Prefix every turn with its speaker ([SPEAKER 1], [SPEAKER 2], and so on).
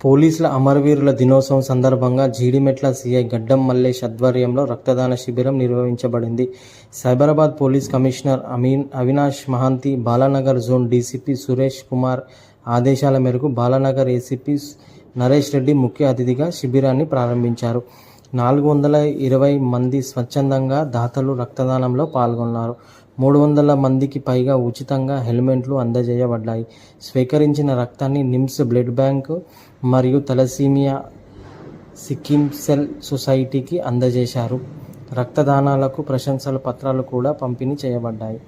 [SPEAKER 1] పోలీసుల అమరవీరుల దినోత్సవం సందర్భంగా జీడిమెట్ల సీఐ గడ్డం మల్లేష్ ఆధ్వర్యంలో రక్తదాన శిబిరం నిర్వహించబడింది. Cyberabad police commissioner Amin Avinash Mohanty Balanagar zone DCP Suresh Kumar ఆదేశాల మేరకు బాలానగర్ ఏసీపీ నరేష్ రెడ్డి ముఖ్య అతిథిగా శిబిరాన్ని ప్రారంభించారు. నాలుగు వందల ఇరవై మంది స్వచ్ఛందంగా దాతలు రక్తదానంలో పాల్గొన్నారు. మూడు వందల మందికి పైగా ఉచితంగా హెల్మెట్లు అందజేయబడ్డాయి. స్వీకరించిన రక్తాన్ని నిమ్స్ బ్లడ్ బ్యాంక్ మరియు తలసీమియా సిక్కిం సెల్ సొసైటీకి అందజేశారు. రక్తదానాలకు ప్రశంసల పత్రాలు కూడా పంపిణీ చేయబడ్డాయి.